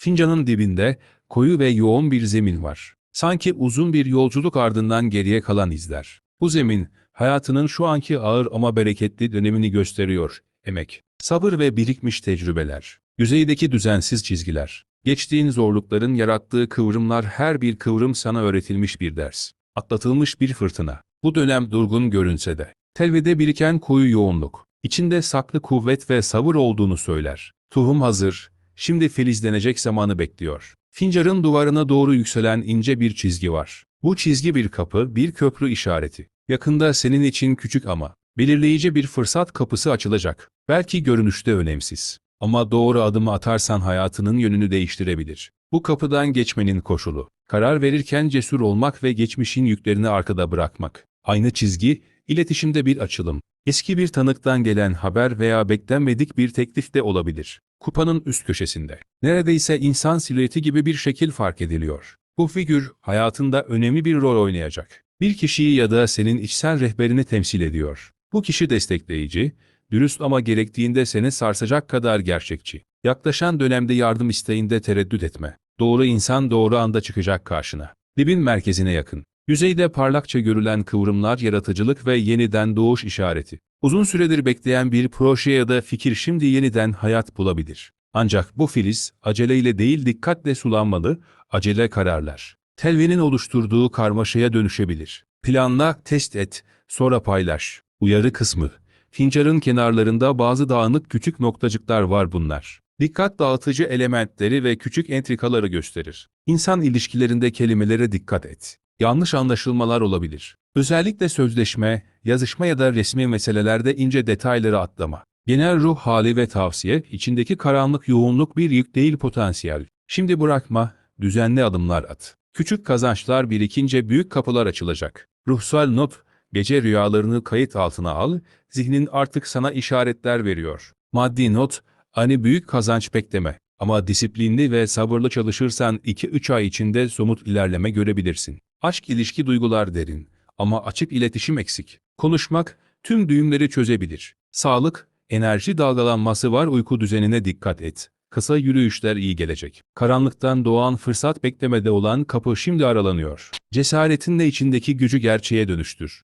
Fincanın dibinde koyu ve yoğun bir zemin var. Sanki uzun bir yolculuk ardından geriye kalan izler. Bu zemin, hayatının şu anki ağır ama bereketli dönemini gösteriyor. Emek, sabır ve birikmiş tecrübeler. Yüzeydeki düzensiz çizgiler. Geçtiğin zorlukların yarattığı kıvrımlar her bir kıvrım sana öğretilmiş bir ders. Atlatılmış bir fırtına. Bu dönem durgun görünse de. Telvede biriken koyu yoğunluk. içinde saklı kuvvet ve sabır olduğunu söyler. Tohum hazır. Şimdi filizlenecek zamanı bekliyor. Fincarın duvarına doğru yükselen ince bir çizgi var. Bu çizgi bir kapı, bir köprü işareti. Yakında senin için küçük ama belirleyici bir fırsat kapısı açılacak. Belki görünüşte önemsiz. Ama doğru adımı atarsan hayatının yönünü değiştirebilir. Bu kapıdan geçmenin koşulu. Karar verirken cesur olmak ve geçmişin yüklerini arkada bırakmak. Aynı çizgi, iletişimde bir açılım. Eski bir tanıktan gelen haber veya beklenmedik bir teklif de olabilir. Kupanın üst köşesinde. Neredeyse insan silüeti gibi bir şekil fark ediliyor. Bu figür hayatında önemli bir rol oynayacak. Bir kişiyi ya da senin içsel rehberini temsil ediyor. Bu kişi destekleyici, dürüst ama gerektiğinde seni sarsacak kadar gerçekçi. Yaklaşan dönemde yardım isteğinde tereddüt etme. Doğru insan doğru anda çıkacak karşına. Dibin merkezine yakın. Yüzeyde parlakça görülen kıvrımlar yaratıcılık ve yeniden doğuş işareti. Uzun süredir bekleyen bir proje ya da fikir şimdi yeniden hayat bulabilir. Ancak bu filiz aceleyle değil dikkatle sulanmalı, acele kararlar. Telvenin oluşturduğu karmaşaya dönüşebilir. Planla, test et, sonra paylaş. Uyarı kısmı. Fincanın kenarlarında bazı dağınık küçük noktacıklar var bunlar. Dikkat dağıtıcı elementleri ve küçük entrikaları gösterir. İnsan ilişkilerinde kelimelere dikkat et. Yanlış anlaşılmalar olabilir. Özellikle sözleşme, yazışma ya da resmi meselelerde ince detayları atlama. Genel ruh hali ve tavsiye, içindeki karanlık yoğunluk bir yük değil potansiyel. Şimdi bırakma, düzenli adımlar at. Küçük kazançlar birikince büyük kapılar açılacak. Ruhsal not, gece rüyalarını kayıt altına al, zihnin artık sana işaretler veriyor. Maddi not, hani büyük kazanç bekleme. Ama disiplinli ve sabırlı çalışırsan 2-3 ay içinde somut ilerleme görebilirsin. Aşk ilişki duygular derin ama açık iletişim eksik. Konuşmak tüm düğümleri çözebilir. Sağlık, enerji dalgalanması var uyku düzenine dikkat et. Kısa yürüyüşler iyi gelecek. Karanlıktan doğan fırsat beklemede olan kapı şimdi aralanıyor. Cesaretinle içindeki gücü gerçeğe dönüştür.